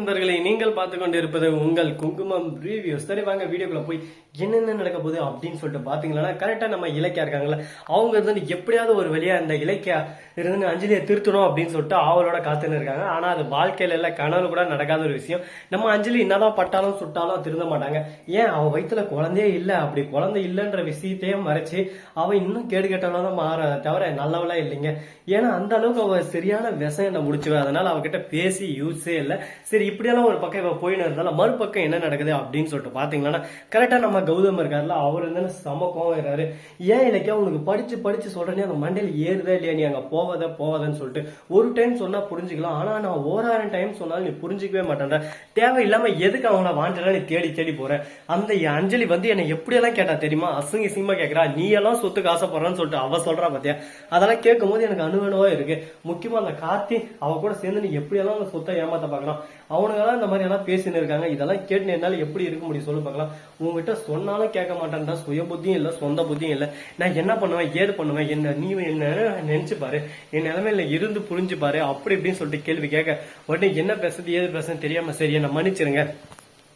நண்பர்களை நீங்கள் பார்த்து கொண்டு இருப்பது உங்கள் குங்குமம் ரிவ்யூஸ் சரி வாங்க வீடியோக்குள்ள போய் என்னென்ன நடக்க போகுது அப்படின்னு சொல்லிட்டு பாத்தீங்கன்னா கரெக்டாக நம்ம இலக்கியா இருக்காங்கல்ல அவங்க இருந்து எப்படியாவது ஒரு வழியா இந்த இலக்கியா இருந்து அஞ்சலியை திருத்தணும் அப்படின்னு சொல்லிட்டு அவளோட காத்துன்னு இருக்காங்க. ஆனால் அது வாழ்க்கையில இல்லை கனவு கூட நடக்காத ஒரு விஷயம். நம்ம அஞ்சலி என்னதான் பட்டாலும் சுட்டாலும் திருந்த மாட்டாங்க. ஏன்? அவள் வயிற்றுல குழந்தையே இல்லை. அப்படி குழந்தை இல்லைன்ற விஷயத்தையே மறைச்சு அவள் இன்னும் கேடு கேட்டவளாக தான் மாற தவிர நல்லவளா இல்லைங்க. ஏன்னா அந்த அளவுக்கு அவள் சரியான விஷம் என்ன முடிச்சுவ. அதனால அவகிட்ட பேசி யூஸே இல்லை. சரி இப்படியெல்லாம் ஒரு பக்கம் இவ போயின்னு இருந்தாலும் மறுபக்கம் என்ன நடக்குது அப்படின்னு சொல்லிட்டு பார்த்தீங்கன்னா கரெக்டா நம்ம கௌதம் இருக்கார்ல அவர் இருந்தாலும் செம கோவம் இருக்காரு ஏன் இலக்கியா உனக்கு படிச்சு படிச்சு சொல்றேனே அந்த மண்டையில் ஏறுதா இல்லையா நீ அங்கே போவத போவதன்னு சொல்லிட்டு ஒரு டைம் சொன்னால் புரிஞ்சுக்கலாம். ஆனா நான் ஓராயிரம் டைம் சொன்னாலும் நீ புரிஞ்சுக்கவே மாட்டேன்ற. தேவையில்லாம எதுக்கு அவனை வாண்டல நீ தேடி தேடி போற? அந்த அஞ்சலி வந்து என்னை எப்படியெல்லாம் கேட்டா தெரியுமா? அசிங்க சிங்கமாக கேட்குறா நீ எல்லாம் சொத்துக்கு ஆசைப்படுறான்னு சொல்லிட்டு அவ சொல்றா பார்த்தியா அதெல்லாம் கேட்கும்போது எனக்கு அனுபவமா இருக்கு. முக்கியமா அந்த கார்த்தி அவ கூட சேர்ந்து நீ எப்படியெல்லாம் அந்த சொத்தை ஏமாத்த பாக்கலாம் அவனுங்கெல்லாம் இந்த மாதிரி எல்லாம் பேசின்னு இருக்காங்க. இதெல்லாம் கேட்டு என்னால எப்படி இருக்க முடியும்? சொல்லு பார்க்கலாம். உங்ககிட்ட சொன்னாலும் கேட்க மாட்டான்டா. சுய புத்தியும் இல்ல சொந்த புத்தியும் இல்ல. நான் என்ன பண்ணுவேன்? ஏது பண்ணுவேன்? என்ன நீ என்ன நினைச்சு பாரு. என் நிலைமையில இருந்து புரிஞ்சு பாரு. அப்படி இப்படின்னு சொல்லிட்டு கேள்வி கேட்க. உடனே என்ன பேசுறது ஏது பேசுறது தெரியாம சரி என்ன மன்னிச்சிருங்க.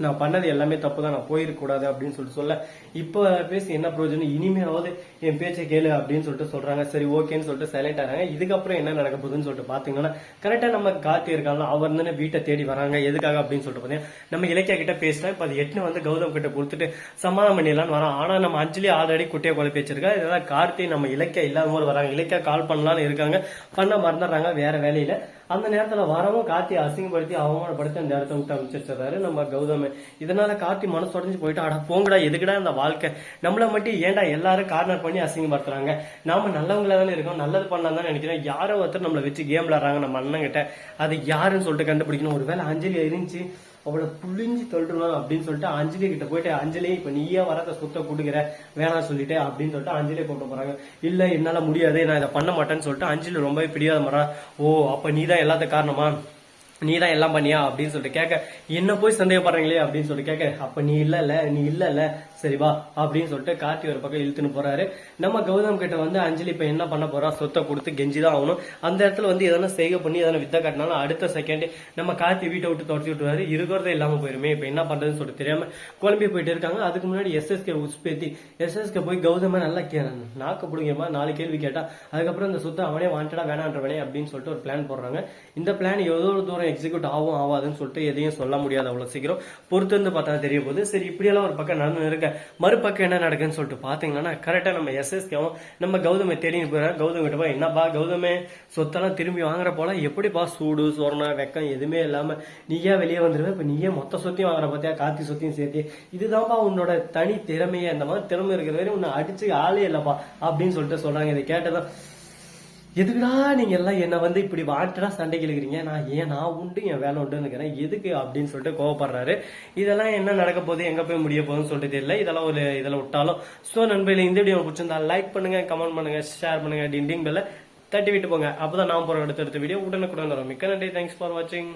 நான் பண்ணது எல்லாமே தப்பு தான் நான் போயிருக்கூடாது அப்படின்னு சொல்லிட்டு சொல்ல இப்போ பேசி என்ன பிரயோஜனம்? இனிமேலாவது என் பேச்சை கேளு அப்படின்னு சொல்லிட்டு சொல்றாங்க. சரி ஓகேன்னு சொல்லிட்டு சைலண்ட் ஆகிறாங்க இதுக்கப்புறம் என்ன நடக்க போகுதுன்னு சொல்லிட்டு பாத்தீங்கன்னா கரெக்டா நம்ம கார்த்தி இருக்காங்க அவர் தானே வீட்டை தேடி வராங்க. எதுக்காக அப்படின்னு சொல்லிட்டு பாத்தீங்கன்னா நம்ம இலக்கிய கிட்ட பேசினா இப்ப அது எட்டுன்னு வந்து கௌதம் கிட்ட கொடுத்துட்டு சமாதானம் பண்ணிடலாம்னு வரோம் ஆனா நம்ம அஞ்சலி ஆல்ரெடி குட்டையை குழப்பி வச்சிருக்கா. இதெல்லாம் கார்த்தி நம்ம இலக்கிய இல்லாத போது வராங்க. இலக்கிய கால் பண்ணலாம்னு இருக்காங்க. பண்ண மறந்துடுறாங்க. வேற வேலையில அந்த நேரத்துல வரவும் கார்த்தி அசிங்கப்படுத்தி அவமானப்படுத்தி அந்த இடத்த விட்டு அமைச்சிருச்சாரு நம்ம கௌதம் இதனால கார்த்தி மனசு உடஞ்சு போயிட்டு அட போங்கடா எதுக்குடா இந்த வாழ்க்கை? நம்மள மட்டும் ஏன்டா எல்லாரும் கார்னர் பண்ணி அசிங்கப்படுத்துறாங்க? நாம நல்லவங்களா தானே இருக்கோம் நல்லது பண்ணலாம் தான் நினைக்கிறேன் யாரோ ஒருத்தர் நம்மளை வச்சு கேம் விளாடுறாங்க நம்ம அண்ணன் கிட்ட அது யாருன்னு சொல்லிட்டு கண்டுபிடிக்கணும். ஒருவேளை அஞ்சலி இருந்துச்சு அவளை புளிஞ்சு தள்ளுறணும் அப்படின்னு சொல்லிட்டு அஞ்சலி கிட்ட போயிட்டு அஞ்சலி இப்ப நீயே வராத சொத்தை கொடுக்குற வேணாம் சொல்லிட்டு அப்படின்னு சொல்லிட்டு அஞ்சலி கூப்பிட்டு போறாங்க. இல்ல என்னால முடியாது நான் இதை பண்ண மாட்டேன்னு சொல்லிட்டு அஞ்சலி ரொம்பவே பிடியாத மரம் ஓ அப்ப நீதான் எல்லாத்துக்கும் காரணமா? நீ தான் எல்லாம் பண்ணியா அப்படின்னு சொல்லிட்டு கேட்க என்ன போய் சந்தேகப்படுறீங்களே? அப்படின்னு சொல்லிட்டு கேட்க அப்ப நீ இல்ல இல்ல நீ இல்ல இல்ல சரி வா அப்படின்னு சொல்லிட்டு கார்த்தி ஒரு பக்கம் இழுத்துன்னு போறாரு. நம்ம கௌதம் கிட்ட வந்து அஞ்சலி இப்ப என்ன பண்ண போறா? சொத்தை கொடுத்து கெஞ்சி தான் ஆகணும். அந்த இடத்துல வந்து எதனா செய்கை பண்ணி எதனா வித்த காட்டினாலும் அடுத்த செகண்ட் நம்ம கார்த்தி வீட்டை விட்டு தொடச்சி விட்டுவாரு இருக்கிறதே இல்லாம போயிருமே. இப்ப என்ன பண்றதுன்னு சொல்லிட்டு தெரியாம குழம்பி போயிட்டு இருக்காங்க. அதுக்கு முன்னாடி எஸ்எஸ்கே உஸ்பேத்தி. எஸ்எஸ்கே போய் கௌதம நல்லா கே நாக்க பிடிங்கம்மா நாலு கேள்வி கேட்டா. அதுக்கப்புறம் இந்த சொத்தை அவனே வாண்டடா வேணான்றவனே அப்படின்னு சொல்லிட்டு ஒரு பிளான் போடுறாங்க. இந்த பிளான் எவ்வளவு தூரம் எக்ஸிக்யூட் ஆகும் ஆகாதுன்னு சொல்லிட்டு எதையும் சொல்ல முடியாது அவ்வளவு சீக்கிரம். பொறுத்து வந்து பார்த்தா தெரிய போகுது சரி இப்படியெல்லாம் ஒரு பக்கம் நடந்து இருக்க. மறுபக்கம் என்ன நடக்குன்னு சொல்லிட்டு பாத்தீங்கன்னா கரெக்டா நம்ம எஸ்எஸ்கேவும் நம்ம கௌதமை தேடி போறாங்க கௌதம் கிட்ட போய் என்னப்பா கௌதமே சொத்தெல்லாம் திரும்பி வாங்குற போல? எப்படிப்பா சூடு சொரணம் வெக்கம் எதுவுமே இல்லாம நீயே வெளியே வந்துருவ? இப்ப நீயே மொத்த சொத்தையும் வாங்குற பார்த்தியா காத்தி சொத்தையும் சேர்த்து. இதுதான்ப்பா உன்னோட தனி திறமையே அந்த மாதிரி திறமை இருக்கிற வரை உன்னை அடிச்சு ஆளே இல்லப்பா. அப்படின்னு சொல்லிட்டு சொல்றாங்க. இதை கேட்டதும் எதுக்குடா நீங்கள் எல்லாம் என்னை வந்து இப்படி வாட்டடா சண்டைக்கு இழுக்கிறீங்க நான் ஏன் நான் உண்டு என் வேலை உண்டுன்னு இருக்கிறேன் எதுக்கு அப்படின்னு சொல்லிட்டு கோவப்படுறாரு. இதெல்லாம் என்ன நடக்க போகுது? எங்கே போய் முடிய போகுதுன்னு சொல்லிட்டு தெரியல. இதெல்லாம் ஒரு இதில் விட்டாலும். ஸோ நண்பர்களே இந்த வீடியோ பிடிச்சிருந்தா லைக் பண்ணுங்க கமெண்ட் பண்ணுங்க ஷேர் பண்ணுங்க டிண்டிங் பெல்ல தட்டி விட்டு போங்க. அப்பதான் நான் போகிற அடுத்த அடுத்த வீடியோ உடனுக்குடன் வரும். மிக்க நன்றி. தேங்க்ஸ் ஃபார் வாட்சிங்